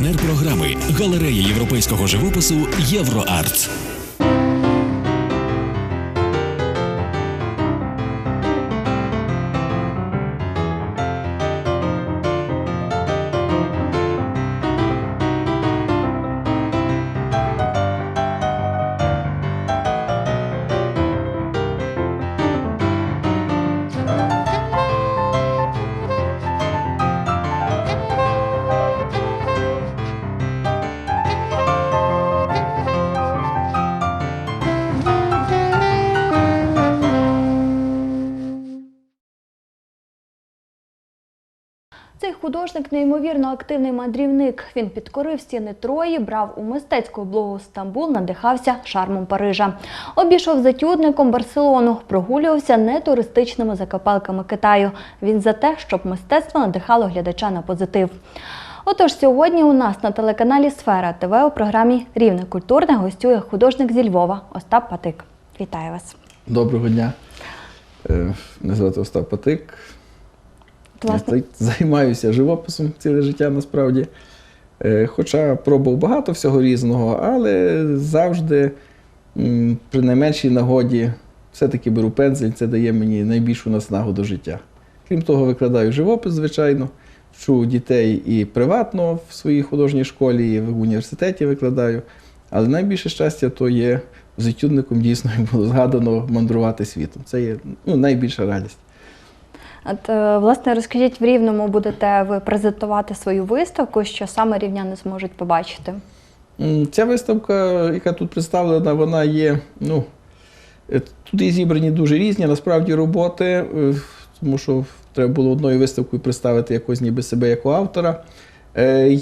Партнер програми Галерея європейського живопису Євроарт. Цей художник неймовірно активний мандрівник. Він підкорив стіни Трої, брав у мистецьку облогу Стамбул, надихався шармом Парижа. Обійшов затюдником Барселону, прогулювався не туристичними закопалками Китаю. Він за те, щоб мистецтво надихало глядача на позитив. Отож, сьогодні у нас на телеканалі Сфера ТВ у програмі Рівне культурне гостює художник зі Львова Остап Патик. Вітаю вас. Доброго дня. Е, Мене звати Остап Патик. Власне, займаюся живописом ціле життя насправді. Е, Хоча пробував багато всього різного, але завжди при найменшій нагоді все-таки беру пензель, це дає мені найбільшу наснагу до життя. Крім того, викладаю живопис, звичайно, вчу дітей і приватно в своїй художній школі, і в університеті викладаю. Але найбільше щастя то є з етюдником дійсно було згадано мандрувати світом. Це є ну, найбільша радість. От, е, власне, розкажіть, в Рівному будете ви презентувати свою виставку, що саме рівняни зможуть побачити. Ця виставка, яка тут представлена, вона є. Ну, е, тут є зібрані дуже різні насправді роботи, е, тому що треба було одною виставкою представити якось ніби себе як автора.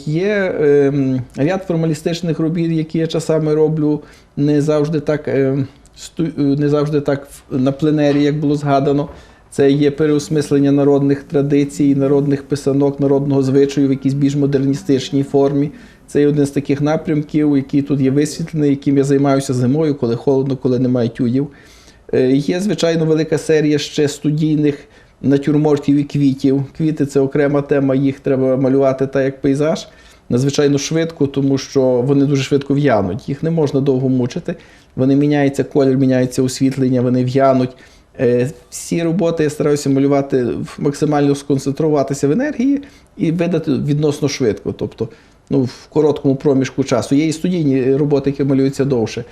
Є ем, ряд формалістичних робіт, які я часами роблю не завжди так, е, сту- е, не завжди так на пленері, як було згадано. Це є переосмислення народних традицій, народних писанок, народного звичаю в якійсь більш модерністичній формі. Це є один з таких напрямків, який тут є висвітлений, яким я займаюся зимою, коли холодно, коли немає тюдів. Е, Є, звичайно, велика серія ще студійних натюрмортів і квітів. Квіти це окрема тема, їх треба малювати так, як пейзаж. Надзвичайно швидко, тому що вони дуже швидко в'януть. Їх не можна довго мучити. Вони міняються колір, міняється освітлення, вони в'януть. Е, Всі роботи я стараюся малювати максимально сконцентруватися в енергії і видати відносно швидко, тобто ну, в короткому проміжку часу. Є і студійні роботи, які малюються довше.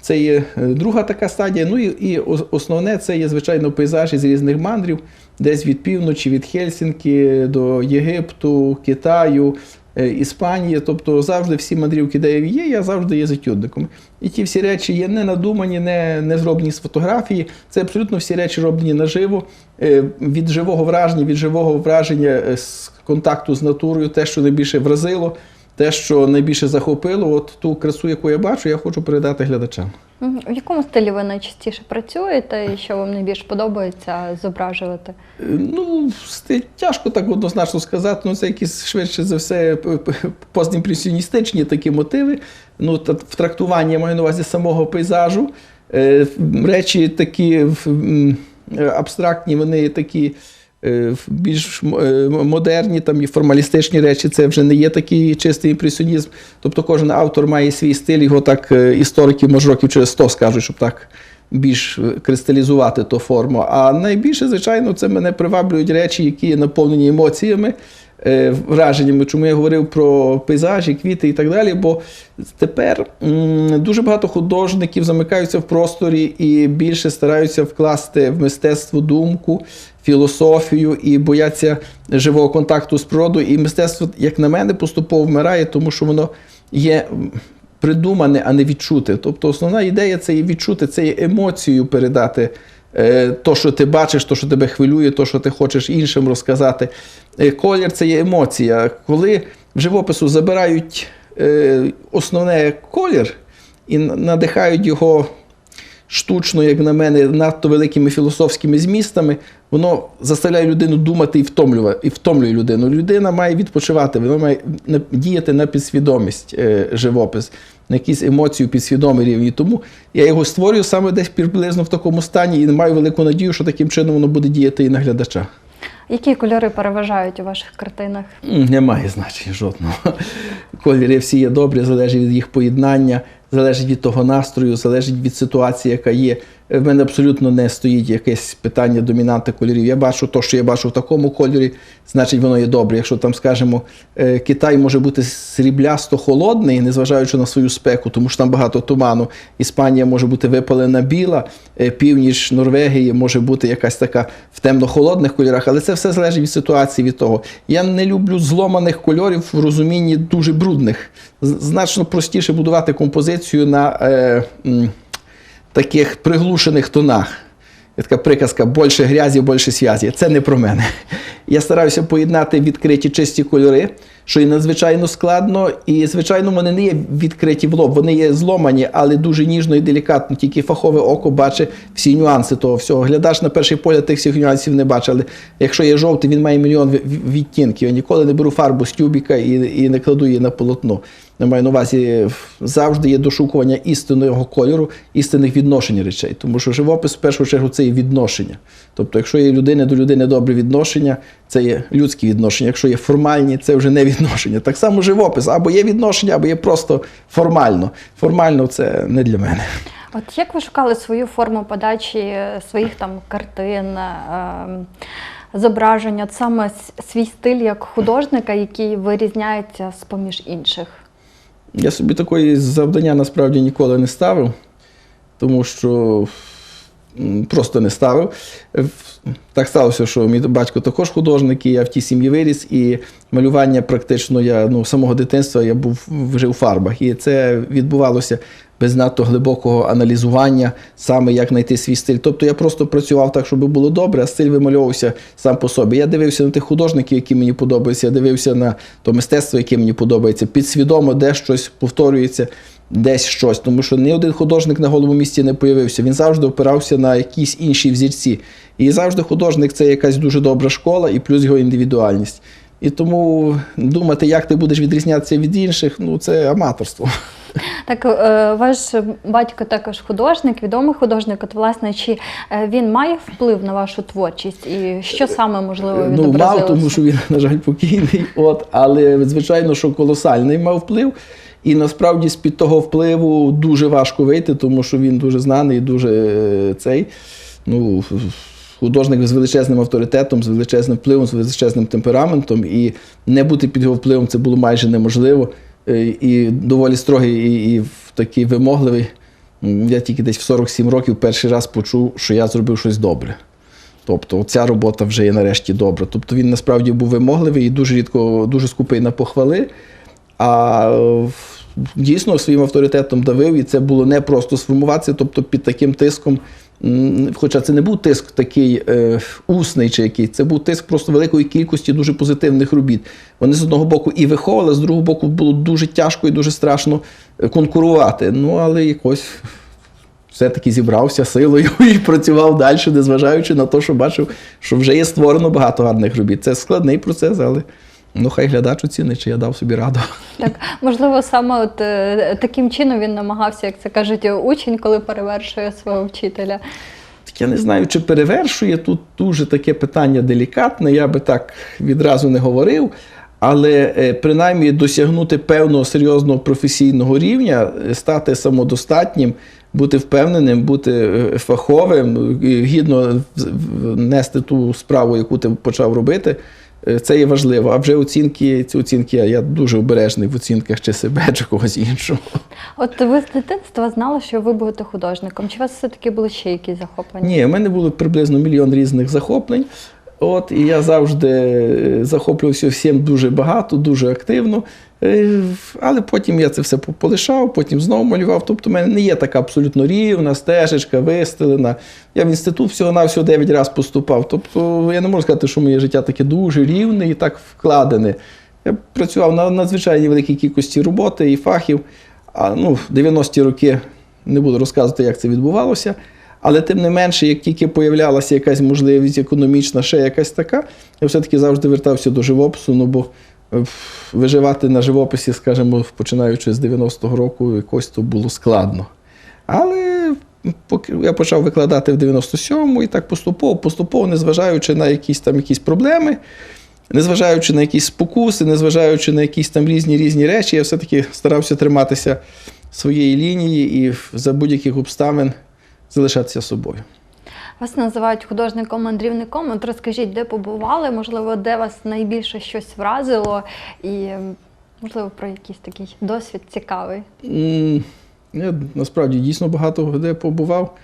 Це є е, друга така стадія. Ну і, і основне це є, звичайно, пейзажі з різних мандрів, десь від півночі, від Хельсінки до Єгипту, Китаю, Іспанії. Тобто завжди всі мандрівки, де я є, я завжди є затюдником. І ті всі речі є не надумані, не, не зроблені з фотографії. Це абсолютно всі речі роблені наживо, е, від живого враження, від живого враження е, з контакту з натурою, те, що найбільше вразило. Те, що найбільше захопило, от ту красу, яку я бачу, я хочу передати глядачам. В якому стилі ви найчастіше працюєте і що вам найбільш подобається зображувати? Ну, стиль тяжко так однозначно сказати. Ну, це якісь швидше за все постімпресіоністичні такі мотиви. Ну, та в трактуванні я маю на увазі самого пейзажу. Е, Речі такі е, абстрактні, вони такі. Е, Більш е, модерні, там і формалістичні речі, це вже не є такий чистий імпресіонізм. Тобто кожен автор має свій стиль, його так е, історики, може, років через 100 скажуть, щоб так більш кристалізувати ту форму. А найбільше, звичайно, це мене приваблюють речі, які наповнені емоціями, враженнями. Чому я говорив про пейзажі, квіти і так далі. Бо тепер дуже багато художників замикаються в просторі і більше стараються вкласти в мистецтво думку, філософію і бояться живого контакту з природою. І мистецтво, як на мене, поступово вмирає, тому що воно є придумане, а не відчути. Тобто основна ідея це є відчути, це є емоцію передати. е, То, що ти бачиш, то, що тебе хвилює, то, що ти хочеш іншим розказати. Е, Колір це є емоція. Коли в живопису забирають е, основне колір і надихають його штучно, як на мене, надто великими філософськими змістами, воно заставляє людину думати і втомлює, і втомлює людину. Людина має відпочивати, вона має діяти на підсвідомість е, живопис, на якісь емоції підсвідомі рівні. Тому я його створюю саме десь приблизно в такому стані і маю велику надію, що таким чином воно буде діяти і на глядача. Які кольори переважають у ваших картинах? Немає значення жодного. кольори всі є добрі, залежить від їх поєднання, залежить від того настрою, залежить від ситуації, яка є. Е, В мене абсолютно не стоїть якесь питання домінанти кольорів. Я бачу те, що я бачу в такому кольорі, значить воно є добре. Якщо там, скажімо, е, Китай може бути сріблясто холодний, незважаючи на свою спеку, тому що там багато туману. Іспанія може бути випалена біла, е, північ Норвегії може бути якась така в темно-холодних кольорах, але це все залежить від ситуації, від того. Я не люблю зломаних кольорів в розумінні дуже брудних. Значно простіше будувати композицію на таких приглушених тонах. Є така приказка більше грязі, більше связі. Це не про мене. Я стараюся поєднати відкриті чисті кольори, що і надзвичайно складно. І, звичайно, вони не є відкриті в лоб, вони є зломані, але дуже ніжно і делікатно. Тільки фахове око бачить всі нюанси того всього. Глядач на перший погляд тих всіх нюансів не бачить. Але якщо є жовтий, він має мільйон ві- ві- відтінків. Я ніколи не беру фарбу з тюбіка і, і не кладу її на полотно. Я маю на увазі завжди є дошукування істинного кольору, істинних відношень речей. Тому що живопис в першу чергу це є відношення. Тобто, якщо є людини до людини добре відношення, це є людські відношення. Якщо є формальні, це вже не відношення. Так само живопис або є відношення, або є просто формально. Формально це не для мене. От як ви шукали свою форму подачі е, своїх там картин, е, зображень, от саме свій стиль як художника, який вирізняється з поміж інших? Я собі такої завдання насправді ніколи не ставив, тому що просто не ставив. Е, Так сталося, що мій батько також художник, і я в тій сім'ї виріс, і малювання практично я ну, з самого дитинства я був вже у фарбах. І це відбувалося без надто глибокого аналізування, саме як знайти свій стиль. Тобто я просто працював так, щоб було добре, а стиль вимальовувався сам по собі. Я дивився на тих художників, які мені подобаються, я дивився на то мистецтво, яке мені подобається. Підсвідомо, де щось повторюється, десь щось. Тому що ні один художник на голому місці не появився. Він завжди опирався на якісь інші взірці. І завжди художник це якась дуже добра школа і плюс його індивідуальність. І тому думати, як ти будеш відрізнятися від інших, ну це аматорство. Так, е, ваш батько також художник, відомий художник. От, власне, чи е, він має вплив на вашу творчість? І що саме можливо Ну, мав, тому що він, на жаль, покійний. От, але звичайно, що колосальний мав вплив. І насправді з-під того впливу дуже важко вийти, тому що він дуже знаний, дуже е, цей. Ну, художник з величезним авторитетом, з величезним впливом, з величезним темпераментом. І не бути під його впливом це було майже неможливо. Е, І доволі строгий і, і такий вимогливий. Я тільки десь в 47 років перший раз почув, що я зробив щось добре. Тобто ця робота вже є нарешті добра. Тобто він насправді був вимогливий і дуже рідко, дуже скупий на похвали. А дійсно своїм авторитетом давив, і це було не просто сформуватися, тобто під таким тиском. Хоча це не був тиск такий е, усний чи який, це був тиск просто великої кількості дуже позитивних робіт. Вони з одного боку і виховували, з другого боку було дуже тяжко і дуже страшно е, конкурувати. Ну, але якось все-таки зібрався силою і працював далі, незважаючи на те, що бачив, що вже є створено багато гарних робіт. Це складний процес, але ну хай глядач оцінить, чи я дав собі раду. Так, можливо, саме от е, таким чином він намагався, як це кажуть, учень, коли перевершує свого вчителя. Так я не знаю, чи перевершує тут дуже таке питання делікатне, я би так відразу не говорив. Але е, принаймні досягнути певного серйозного професійного рівня, е, стати самодостатнім, бути впевненим, бути фаховим, гідно нести ту справу, яку ти почав робити, це є важливо. А вже оцінки, ці оцінки я, дуже обережний в оцінках чи себе, чи когось іншого. От ви з дитинства знали, що ви будете художником. Чи у вас все-таки були ще якісь захоплення? Ні, в мене було приблизно мільйон різних захоплень. От, і я завжди е, захоплювався всім дуже багато, дуже активно. Е, Але потім я це все полишав, потім знову малював. Тобто, в мене не є така абсолютно рівна, стежечка, вистелена. Я в інститут всього-навсього 9 разів поступав. Тобто, я не можу сказати, що моє життя таке дуже рівне і так вкладене. Я працював на надзвичайній великій кількості роботи і фахів. А ну, в 90-ті роки не буду розказувати, як це відбувалося. Але тим не менше, як тільки появлялася якась можливість економічна, ще якась така, я все-таки завжди вертався до живопису, ну бо е, виживати на живописі, скажімо, починаючи з 90-го року, якось то було складно. Але поки я почав викладати в 97-му і так поступово, поступово, незважаючи на якісь там якісь проблеми. незважаючи на якісь спокуси, незважаючи на якісь там різні різні речі, я все-таки старався триматися своєї лінії і за будь-яких обставин залишатися собою. Вас називають художником-мандрівником. От розкажіть, де побували, можливо, де вас найбільше щось вразило, і можливо про якийсь такий досвід цікавий. Я насправді дійсно багато де побував.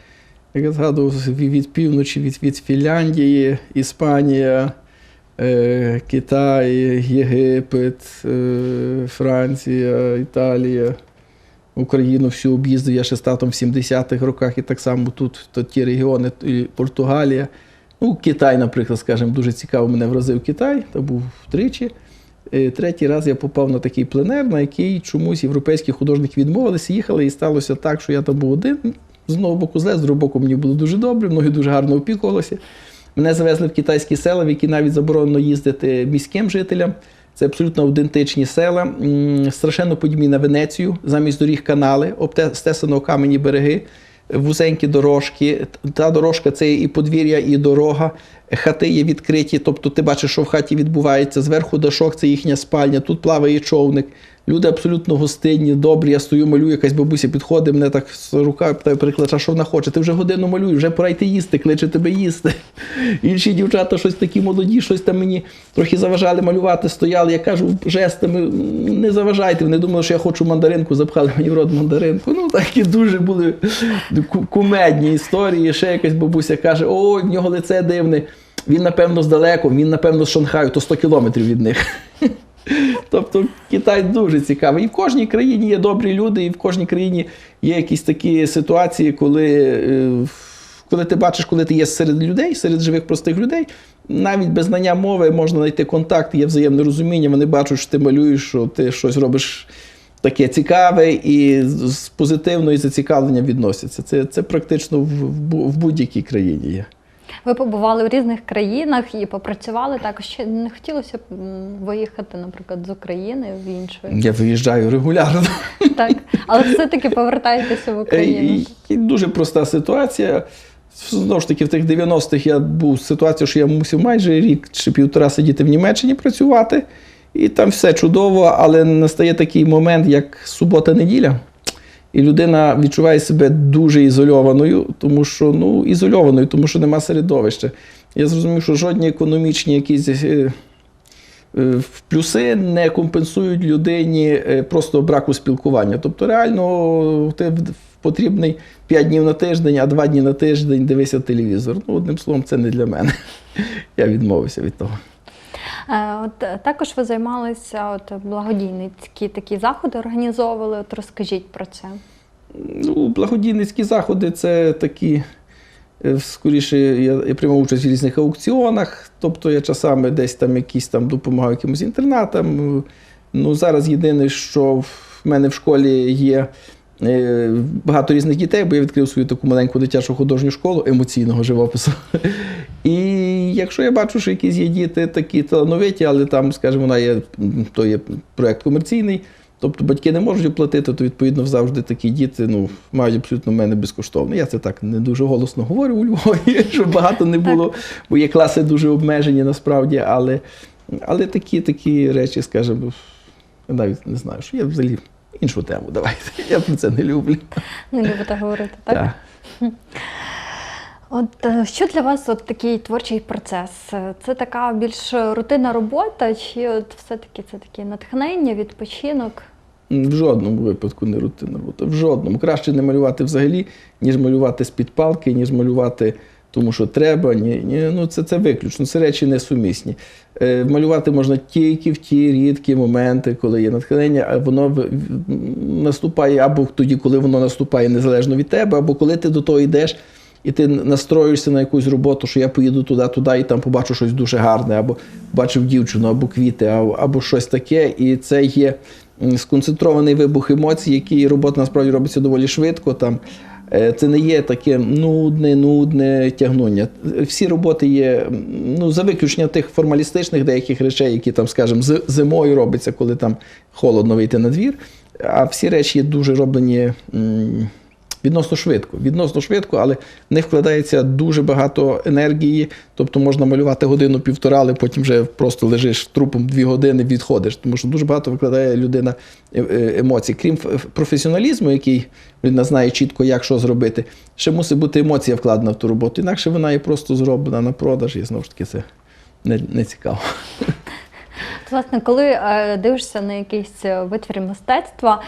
Як я згадував, від від півночі, від, від Фінляндії, Іспанія, е, Китай, Єгипет, е, Франція, Італія. Україну всю об'їздив я ще з татом в 70-х роках, і так само тут то ті регіони, і Португалія. Ну, Китай, наприклад, скажімо, дуже цікаво мене вразив Китай, то був втричі. Е, Третій раз я попав на такий пленер, на який чомусь європейські художники відмовилися, їхали, і сталося так, що я там був один. З одного боку зле, з другого боку мені було дуже добре, многі дуже гарно опікувалися. Мене завезли в китайські села, в які навіть заборонено їздити міським жителям. Це абсолютно аутентичні села, страшенно подібні на Венецію, замість доріг канали, обтесано камені береги, вузенькі дорожки. Та дорожка це і подвір'я, і дорога. Хати є відкриті, тобто ти бачиш, що в хаті відбувається. Зверху дошок це їхня спальня, тут плаває човник. Люди абсолютно гостинні, добрі. Я стою, малюю, якась бабуся підходить, мене так з рукою питає, перекладача, що вона хоче. Ти вже годину малюєш, вже пора йти їсти, кличе тебе їсти. Інші дівчата щось такі молоді, щось там мені трохи заважали малювати, стояли. Я кажу жестами, не заважайте. Вони думали, що я хочу мандаринку, запхали мені в рот мандаринку. Ну, такі дуже були кумедні історії. Ще якась бабуся каже: ой, в нього лице дивне. Він, напевно, здалеку, він, напевно, з Шанхаю, то 100 кілометрів від них. Тобто Китай дуже цікавий. І в кожній країні є добрі люди, і в кожній країні є якісь такі ситуації, коли, е, коли ти бачиш, коли ти є серед людей, серед живих простих людей, навіть без знання мови можна знайти контакт, є взаємне розуміння, вони бачать, що ти малюєш, що ти щось робиш таке цікаве і з позитивною зацікавленням відносяться. Це, це практично в в будь-якій країні є. Ви побували в різних країнах і попрацювали також. Ще не хотілося б виїхати, наприклад, з України в іншу. Я виїжджаю регулярно. Так, але все-таки повертаєтеся в Україну. І- і Дуже проста ситуація. Знову ж таки, в тих 90-х я був в що я мусив майже рік чи півтора сидіти в Німеччині працювати, і там все чудово, але настає такий момент, як субота-неділя, і людина відчуває себе дуже ізольованою, тому що ну, ізольованою, тому що нема середовища. Я зрозумів, що жодні економічні якісь. е, е, Плюси не компенсують людині е, просто браку спілкування. Тобто, реально ти потрібний 5 днів на тиждень, а 2 дні на тиждень дивися телевізор. Ну, одним словом, це не для мене. Я відмовився від того. Е, От е, також ви займалися от благодійницькі такі заходи організовували. От розкажіть про це. Ну, благодійницькі заходи це такі. е, Скоріше, я, я приймав участь в різних аукціонах, тобто я часами десь там якісь там допомагав якимось інтернатам. Ну, зараз єдине, що в мене в школі є багато різних дітей, бо я відкрив свою таку маленьку дитячу художню школу емоційного живопису. І якщо я бачу, що якісь є діти такі талановиті, але там, скажімо, вона є, то є проєкт комерційний, тобто батьки не можуть оплатити, то відповідно завжди такі діти ну, мають абсолютно в мене безкоштовно. Я це так не дуже голосно говорю у Львові, щоб багато не було, бо є класи дуже обмежені насправді, але, але такі, такі речі, скажімо, я навіть не знаю, що я взагалі іншу тему давайте. Я про це не люблю. Не любите говорити, так? Так. От е, що для вас от такий творчий процес? Е, Це така більш рутинна робота, чи от все-таки це таке натхнення, відпочинок? В жодному випадку не рутинна робота. В жодному. Краще не малювати взагалі, ніж малювати з-під палки, ніж малювати тому, що треба. Ні, ні, ну це, це виключно, це речі несумісні. Е, малювати можна тільки в ті рідкі моменти, коли є натхнення, а воно наступає або тоді, коли воно наступає незалежно від тебе, або коли ти до того йдеш. І ти настроюєшся на якусь роботу, що я поїду туди, туди, і там побачу щось дуже гарне, або бачив дівчину, або квіти, або, щось таке. І це є сконцентрований вибух емоцій, який робота насправді робиться доволі швидко. Там. Е, Це не є таке нудне, нудне тягнення. Всі роботи є, ну, за виключенням тих формалістичних деяких речей, які там, скажімо, зимою робиться, коли там холодно вийти на двір. А всі речі є дуже роблені відносно швидко. Відносно швидко, але в них вкладається дуже багато енергії. Тобто можна малювати годину-півтора, але потім вже просто лежиш трупом дві години, відходиш. Тому що дуже багато викладає людина е- е- емоцій. Крім професіоналізму, який людина знає чітко, як що зробити, ще мусить бути емоція вкладена в ту роботу. Інакше вона є просто зроблена на продаж, і знову ж таки це не, не цікаво. Власне, коли е, дивишся на якийсь витвір мистецтва,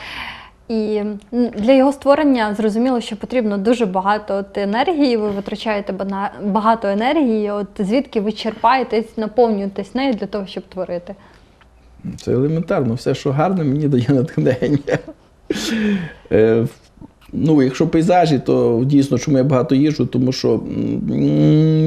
і для його створення зрозуміло, що потрібно дуже багато от енергії. Ви витрачаєте багато енергії. От звідки ви черпаєтесь, наповнюєтесь нею для того, щоб творити? Це елементарно. Все, що гарне, мені дає натхнення. Ну, якщо пейзажі, то дійсно, чому я багато їжджу, тому що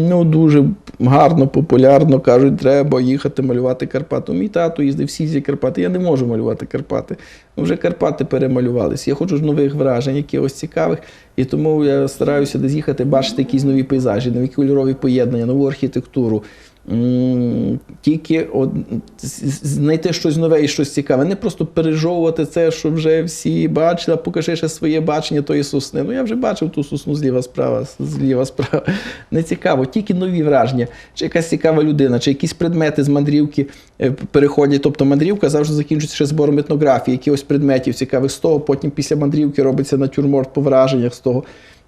ну, дуже гарно, популярно кажуть, треба їхати малювати Карпати. Мій тато їздив всі зі Карпати. Я не можу малювати Карпати. Ну, вже Карпати перемалювалися. Я хочу ж нових вражень, якихось цікавих. І тому я стараюся десь їхати, бачити якісь нові пейзажі, нові кольорові поєднання, нову архітектуру. Тільки з- знайти щось нове і щось цікаве. Не просто пережовувати це, що вже всі бачили, а покажи ще своє бачення тої сосни. Ну я вже бачив ту сосну зліва справа, зліва справа. Не цікаво, тільки нові враження, чи якась цікава людина, чи якісь предмети з мандрівки е, переходять. Тобто мандрівка завжди закінчується ще збором етнографії, якихось предметів цікавих з того. Потім після мандрівки робиться натюрморт по враженнях з того.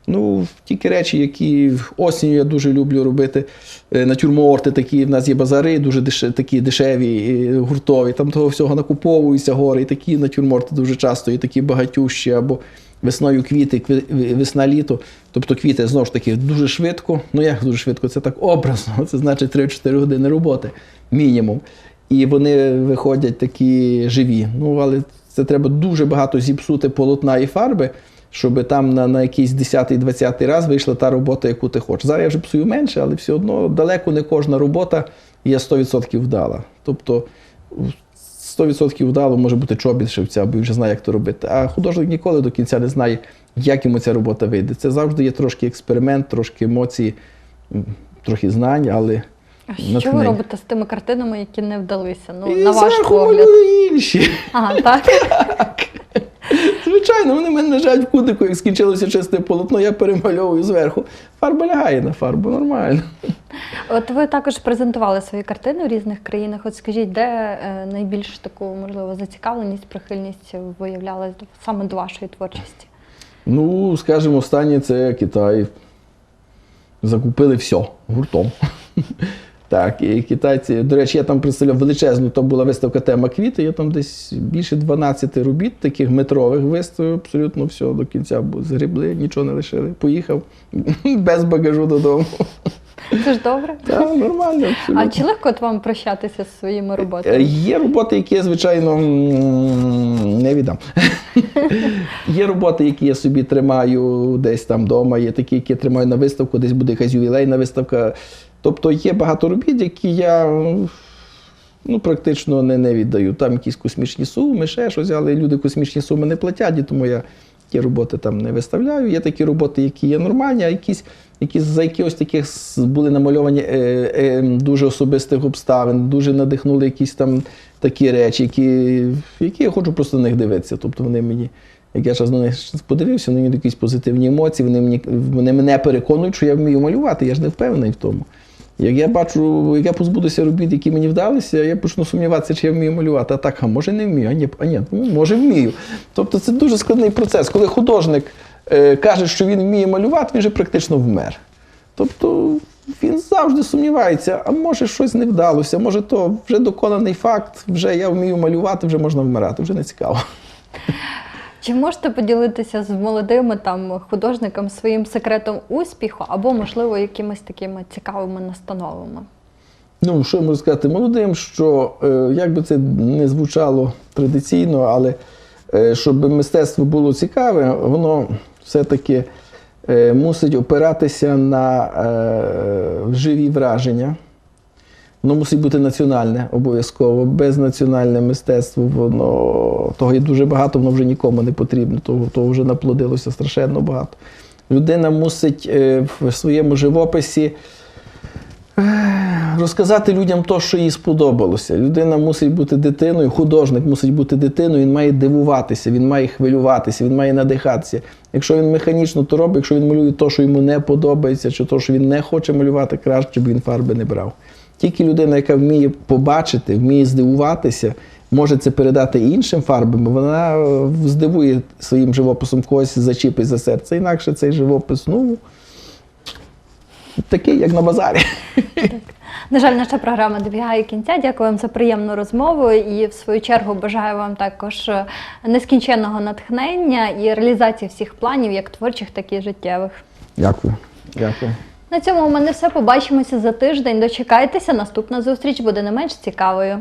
Ну, тільки речі, які осінню я дуже люблю робити. Е, Натюрморти такі, в нас є базари, дуже деш... такі дешеві, е, гуртові. Там того всього накуповуються гори, і такі натюрморти дуже часто, і такі багатющі, або весною квіти, весна-літо. Тобто квіти знову ж таки дуже швидко. Ну як дуже швидко? Це так образно. Це значить 3-4 години роботи, мінімум. І вони виходять такі живі. Ну, але це треба дуже багато зіпсути полотна і фарби щоб там на, на якийсь 10-20 раз вийшла та робота, яку ти хочеш. Зараз я вже псую менше, але все одно далеко не кожна робота є 100% вдала. Тобто 100% вдало може бути чобіт шевця, бо він вже знає, як то робити. А художник ніколи до кінця не знає, як йому ця робота вийде. Це завжди є трошки експеримент, трошки емоції, трохи знань, але. А що ви робите з тими картинами, які не вдалися? Ну, І на ваш погляд. інші. Ага, так. Звичайно, вони в мене лежать в кутику, як скінчилося чисте полотно, я перемальовую зверху. Фарба лягає на фарбу, нормально. От ви також презентували свої картини в різних країнах. От скажіть, де е, найбільш таку, можливо, зацікавленість, прихильність виявлялась саме до вашої творчості? Ну, скажімо, останнє це Китай. Закупили все гуртом. Так, і китайці, до речі, я там представляв величезну, то була виставка тема квіти. Я там десь більше 12 робіт, таких метрових виставив, абсолютно все до кінця згрібли, нічого не лишили. Поїхав без багажу додому. Це ж добре. Так, нормально, абсолютно. А чи легко от вам прощатися зі своїми Е, роботами? Є роботи, які я, звичайно, не віддам. є роботи, які я собі тримаю десь там вдома, є такі, які я тримаю на виставку, десь буде якась ювілейна виставка. Тобто є багато робіт, які я ну, практично не, не віддаю. Там якісь космічні суми, ще щось, але люди космічні суми не платять, і тому я ті роботи там не виставляю. Є такі роботи, які є нормальні, а якісь, які за якихось таких були намальовані е, е, дуже особистих обставин, дуже надихнули якісь там такі речі, які, які я хочу просто на них дивитися. Тобто вони мені. Як я зараз на них подивився, вони мені якісь позитивні емоції, вони, мені, вони мене переконують, що я вмію малювати, я ж не впевнений в тому. Як я бачу, як я позбудуся робіт, які мені вдалися, я почну сумніватися, чи я вмію малювати. А так, а може не вмію, а ні, а ні ну, може вмію. Тобто це дуже складний процес. Коли художник е, каже, що він вміє малювати, він вже практично вмер. Тобто він завжди сумнівається, а може щось не вдалося, може то вже доконаний факт, вже я вмію малювати, вже можна вмирати, вже не цікаво. Чи можете поділитися з молодими там художниками своїм секретом успіху або, можливо, якимись такими цікавими настановами? Ну, що я можу сказати молодим, що е, як би це не звучало традиційно, але е, щоб мистецтво було цікаве, воно все-таки е, мусить опиратися на живі враження. Воно мусить бути національне обов'язково. Без національне мистецтво, воно того є дуже багато, воно вже нікому не потрібно, того, того вже наплодилося страшенно багато. Людина мусить е, в своєму живописі е, розказати людям те, що їй сподобалося. Людина мусить бути дитиною, художник мусить бути дитиною, він має дивуватися, він має хвилюватися, він має надихатися. Якщо він механічно то робить, якщо він малює те, що йому не подобається, чи те, що він не хоче малювати, краще б він фарби не брав. Тільки людина, яка вміє побачити, вміє здивуватися, може це передати іншим фарбами, вона е, здивує своїм живописом когось зачіпить за серце. Інакше цей живопис, ну, такий, як на базарі. На жаль, наша програма добігає кінця. Дякую вам за приємну розмову і в свою чергу бажаю вам також е, нескінченного натхнення і реалізації всіх планів, як творчих, так і життєвих. Дякую. Дякую. На цьому у мене все. Побачимося за тиждень. Дочекайтеся. Наступна зустріч буде не менш цікавою.